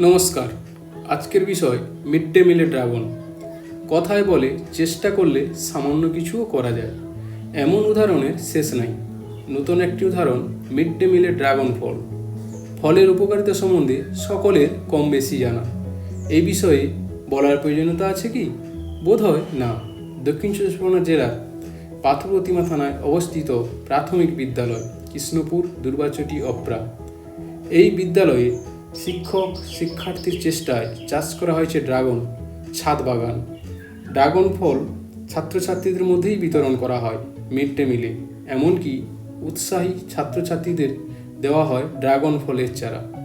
নমস্কার। আজকের বিষয় মিড ডে মিলে ড্রাগন। কথায় বলে চেষ্টা করলে সামান্য কিছুও করা যায়। এমন উদাহরণের শেষ নাই। নতুন একটি উদাহরণ মিড ডে মিলে ড্রাগন ফল। ফলের উপকারিতা সম্বন্ধে সকলের কম বেশি জানা। এই বিষয়ে বলার প্রয়োজনীয়তা আছে কি? বোধ হয় না। দক্ষিণ চব্বিশ পরগনা জেলার পাথরপ্রতিমা থানায় অবস্থিত প্রাথমিক বিদ্যালয়, কৃষ্ণপুর দুর্বাচটি অপ্রা। এই বিদ্যালয়ে শিক্ষক শিক্ষার্থীর চেষ্টায় চাষ করা হয়েছে ড্রাগন ছাদ বাগান। ড্রাগন ফল ছাত্রছাত্রীদের মধ্যেই বিতরণ করা হয় মিড ডে মিলে। এমনকি উৎসাহী ছাত্রছাত্রীদের দেওয়া হয় ড্রাগন ফলের চারা।